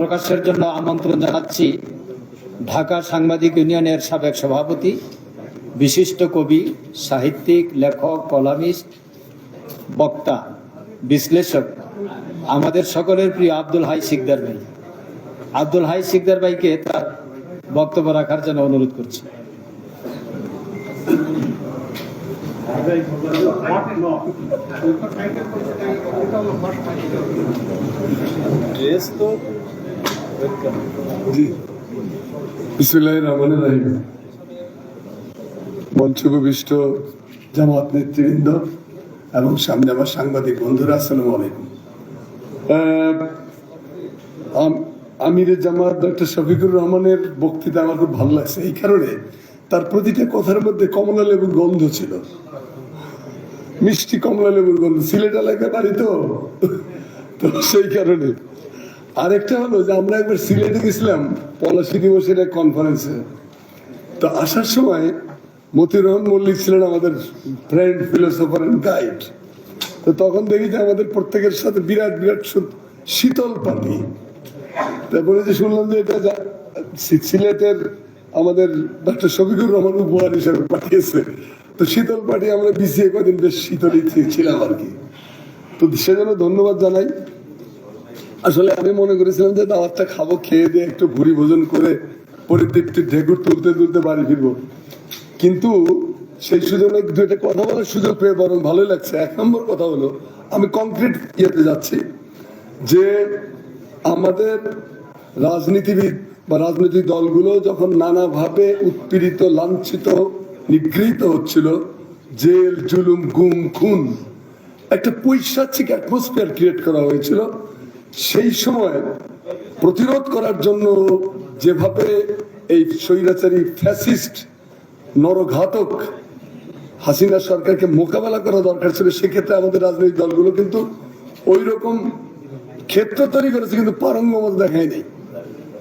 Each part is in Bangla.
প্রকাশের জন্য আমন্ত্রণ জানাচ্ছি ঢাকা সাংবাদিক ইউনিয়নের সাবেক সভাপতি, বিশিষ্ট কবি, সাহিত্যিক, লেখক, কলামিস্ট, বক্তা, বিশ্লেষক, আমাদের সকলের প্রিয় আব্দুল হাই সিকদার ভাই। আব্দুল হাই সিকদার ভাইকে তার বক্তব্য রাখার জন্য অনুরোধ করছি। জি জামাত নেতৃবৃন্দ এবং সামনে আমার সাংবাদিক বন্ধুরা আসসালামু আলাইকুম। আহ, আম- আমিরে জামাত ডক্টর শফিকুর রহমানের বক্তৃতা আমার খুব ভালো লাগছে। এই কারণে তার প্রতিটা কথার মধ্যে কমলা লেবুর গন্ধ ছিল। মিষ্টি কমলা লেবুর গন্ধ। সিলেট এলাকায় বাড়ি তো সেই কারণে আরেকটা হলো যে আমরা একবার সিলেটে গেছিলাম পলাশি দিবসের এক কনফারেন্সে তো আসার সময় মতিউর রহমান মল্লিক ছিলেন আমাদের ফ্রেন্ড ফিলোসফার অ্যান্ড গাইড তো তখন দেখি যে আমাদের প্রত্যেকের সাথে বিরাট বিরাট শীতল পাটি তারপরে যে শুনলাম যে এটা সিলেটের আমাদের ডাক্তার শফিকুর রহমান উপহার হিসাবে পাঠিয়েছে। তো শীতল পাটি আমরা বিছিয়ে কদিন বেশ শীতলই ছিলাম আর কি। তো সেজন্য ধন্যবাদ জানাই। আসলে আমি মনে করেছিলাম যে দাওয়াতটা খাব, খেয়ে দিয়ে একটু ভুরি ভোজন করে পরিতৃপ্তির ঢেকুর তুলতে তুলতে বাড়ি ফিরবো। কিন্তু সেই সুযোগে দু একটা কথা বলার সুযোগ পেয়ে বরং ভালোই লাগছে। এক নম্বর কথা হলো, আমি কংক্রিট ইয়েতে যাচ্ছি যে আমাদের রাজনীতিবিদ বা রাজনৈতিক দলগুলো যখন নানাভাবে উৎপীড়িত, লাঞ্ছিত, নিগৃহীত হচ্ছিল, জেল, জুলুম, গুম, খুন, একটা পৈশাচিক অ্যাটমসফিয়ার ক্রিয়েট করা হয়েছিল। সেই সময় প্রতিরোধ করার জন্য যেভাবে এই স্বৈরাচারী ফ্যাসিস্ট নরঘাতক হাসিনা সরকারকে মোকাবেলা করা দরকার ছিল, সেক্ষেত্রে আমাদের রাজনৈতিক দলগুলো কিন্তু ওই রকম ক্ষেত্র তৈরি করেছে, কিন্তু পারঙ্গমত দেখায়নি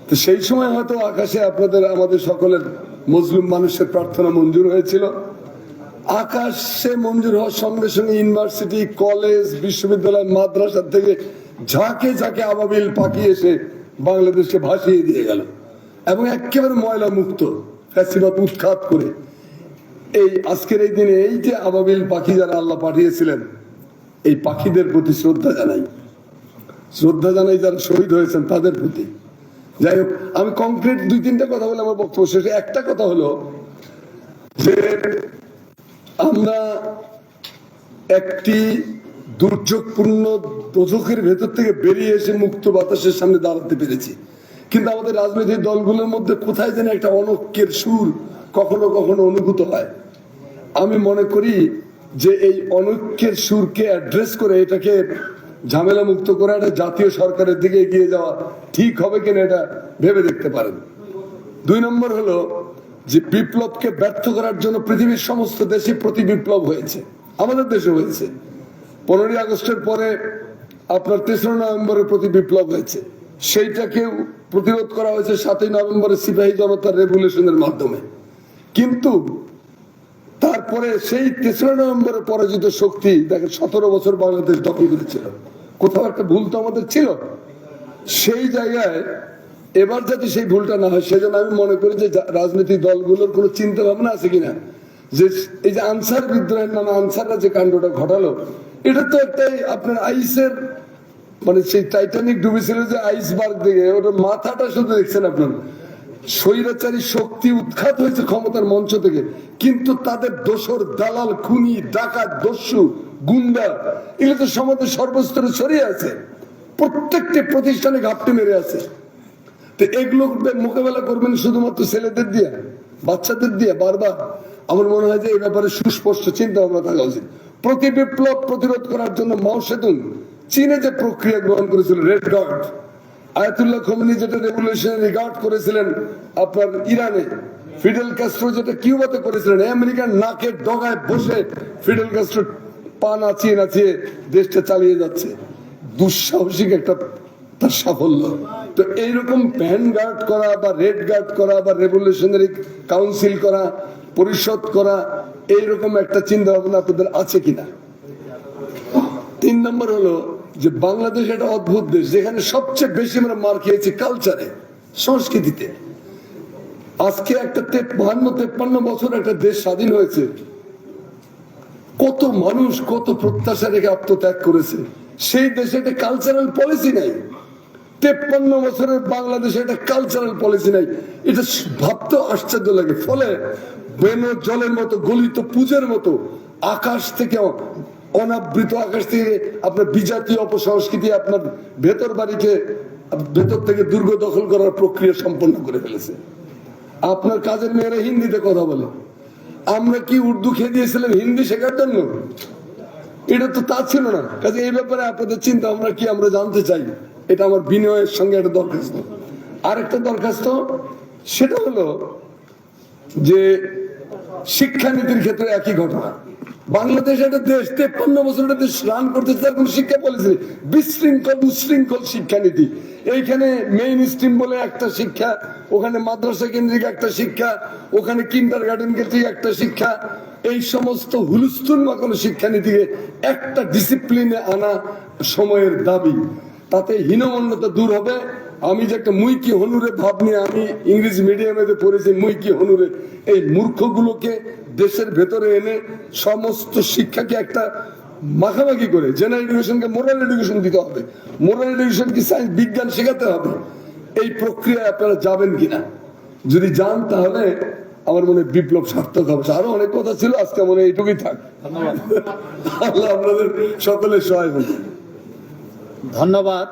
তো সেই সময় হয়তো আকাশে আপনাদের, আমাদের সকলের মুসলিম মানুষের প্রার্থনা মঞ্জুর হয়েছিল। আকাশে মঞ্জুর হওয়ার সঙ্গে সঙ্গে ইউনিভার্সিটি, কলেজ, বিশ্ববিদ্যালয়, মাদ্রাসা থেকে ঝাঁকে ঝাঁকে আবাবিল পাখি এসে বাংলাদেশকে ভাসিয়ে দিয়ে গেল এবং একেবারে ময়লা মুক্ত উৎখাত করে। এই আজকের এই দিনে এই যে আবাবিল পাখি যারা আল্লাহ পাঠিয়েছিলেন, এই পাখিদের প্রতি শ্রদ্ধা জানাই। শ্রদ্ধা জানাই যারা শহীদ হয়েছেন তাদের প্রতি। যাই হোক, আমি কংক্রিট দুই তিনটা কথা বলে আমার বক্তব্য শেষে। একটা কথা হলো যে আমরা একটি দুর্যোগপূর্ণ দোজখের ভেতর থেকে বেরিয়ে এসে মুক্ত বাতাসের সামনে দাঁড়াতে পেরেছি। কিন্তু আমাদের রাজনৈতিক দলগুলোর মধ্যে কোথায় যেন একটা অনৈক্যের সুর কখনো কখনো অনুভূত হয়। আমি মনে করি যে এই অনৈক্যের সুরকে অ্যাড্রেস করে এটাকে ঝামেলা মুক্ত করে একটা জাতীয় সরকারের দিকে এগিয়ে যাওয়া ঠিক হবে কিনা এটা ভেবে দেখতে পারেন। দুই নম্বর হলো যে বিপ্লবকে ব্যর্থ করার জন্য পৃথিবীর সমস্ত দেশে প্রতি বিপ্লব হয়েছে। আমাদের দেশে হয়েছে। পনেরোই আগস্টের পরে আপনার তেসরা নভেম্বরের প্রতি বিপ্লব হয়েছে। সেইটাকে প্রতিরোধ করা হয়েছে সাতই নভেম্বরের সিপাহী জনতার রেগুলেশনের মাধ্যমে। কিন্তু তারপরে সেই তেসরা নভেম্বরের পরাজিত শক্তি, দেখেন সতেরো বছর বাংলাদেশ দখল করেছিল। কোথাও একটা ভুল তো আমাদের ছিল। সেই জায়গায় এবার যাতে সেই ভুলটা না হয়, সেজন্য আমি মনে করি যে যা- রাজনৈতিক দলগুলোর কোনো চিন্তা ভাবনা আছে কিনা? যে এই যে আনসার বিদ্রোহের নামে আনসাররা যে কাণ্ডটা ঘটালো এটা তো একটাই আপনার আইসের মানে সেই টাইটানিক ডুবেছিল যে আইসবার্গ দিকে ওটার মাথাটা শুধু দেখছেন আপনার। স্বৈরাচারী শক্তি উৎখাত হয়েছে ক্ষমতার মঞ্চ থেকে, কিন্তু তাদের দোসর দালাল, খুনি, ডাকাত, দস্যু, গুন্ডা, এগুলো তো সমাজের সর্বস্তরে ছড়িয়ে আছে। প্রত্যেকটি প্রতিষ্ঠানে ঘাপটি মেরে আছে। তো এগুলো মোকাবেলা করবেন শুধুমাত্র ছেলেদের দিয়ে, বাচ্চাদের দিয়ে, বারবার। আমার মনে হয় যে এই ব্যাপারে সুস্পষ্ট চিন্তা ভাবনা থাকা উচিত। প্রতি বিপ্লব প্রতিরোধ করার জন্য মাও চীনে যে প্রক্রিয়া গ্রহণ করেছিল রেড গার্ড আয়াতুল্লাহ খমিনি যেটা রেগুলেশনারি গার্ড করেছিলেন আপনার ইরানে, ফিডেল ক্যাস্ট্রো যেটা কিউবাতে করেছিলেন আমেরিকার নাকের ডগায় বসে ফিডেল ক্যাস্ট্রো পা নাচিয়ে নাচিয়ে দেশটা চালিয়ে যাচ্ছে। দুঃসাহসিক একটা তার সাফল্য। তো এইরকম প্যান গার্ড করা বা রেড গার্ড করা বা রেভলিউশনারি কাউন্সিল করা পরিষদ করা, এইরকম একটা চিন্তা ভাবনা আপনাদের আছে কিনা? তিন নম্বর হলো যে বাংলাদেশ একটা অদ্ভুত দেশ, যেখানে সবচেয়ে বেশি আমরা মার খেয়েছি কালচারে সংস্কৃতিতে। আজকে একটা তেপ্পান্ন তেপ্পান্ন বছর একটা দেশ স্বাধীন হয়েছে। কত মানুষ কত প্রত্যাশা রেখে আত্মত্যাগ করেছে। সেই দেশে একটা কালচারাল পলিসি নাই। তেপ্পান্ন বছরের বাংলাদেশে একটা কালচারাল পলিসি নাই। এটা ভাবতে আশ্চর্য লাগে। ফলে বেন জলের মতো, গলিত পুজোর মতো, আকাশ থেকে অনাবৃত আকাশ থেকে আপনার বিজাতীয় অপসংস্কৃতি আপনার ভেতর বাড়িকে, ভেতর থেকে দুর্গ দখল করার প্রক্রিয়া সম্পন্ন করে ফেলেছে। আপনার কাজের মেয়েরা হিন্দিতে কথা বলে। আমরা কি উর্দু খেয়ে দিয়েছিলাম হিন্দি শেখার জন্য? এটা তো তা ছিল না। কাজে এই ব্যাপারে আপনাদের চিন্তা, আমরা কি আমরা জানতে চাই? এটা আমার বিনয়ের সঙ্গে একটা দরখাস্ত। আরেকটা দরখাস্ত, সেটা হলো যে শিক্ষানীতির ক্ষেত্রে একই ঘটনা। বাংলাদেশ একটা দেশ, তেপ্পান্ন বছর দেশ রান করতেছে তার কোনো শিক্ষা পলিসি। বিশৃঙ্খল, উশৃঙ্খল শিক্ষানীতি। এইখানে মেইন স্ট্রিম বলে একটা শিক্ষা, ওখানে মাদ্রাসা কেন্দ্রিক একটা শিক্ষা, ওখানে কিন্ডার গার্ডেন কেন্দ্রিক একটা শিক্ষা। এই সমস্ত হুলস্থুল মাকানো শিক্ষানীতিকে একটা ডিসিপ্লিনে আনা সময়ের দাবি। তাতে হীনমন্যতা দূর হবে। আমি যে একটা মুইকি হনুরে ভাব নিয়ে আমি ইংরেজি মিডিয়ামে পড়েছি মুইকি হনুরে? এই মূর্খগুলোকে দেশের ভেতরে এনে সমস্ত শিক্ষাকে একটা মাখামাখি করে জেনারেল এডুকেশনকে মোরাল এডুকেশন দিতে হবে। মোরাল এডুকেশন কি সায়েন্স বিজ্ঞান শেখাতে হবে। এই প্রক্রিয়ায় আপনারা যাবেন কিনা? যদি যান তাহলে আমার মনে বিপ্লব সার্থক হবে। আরও অনেক কথা ছিল আজকে মনে এইটুকুই থাক। আল্লাহ আপনাদের সকলের সহায় ধন্যবাদ।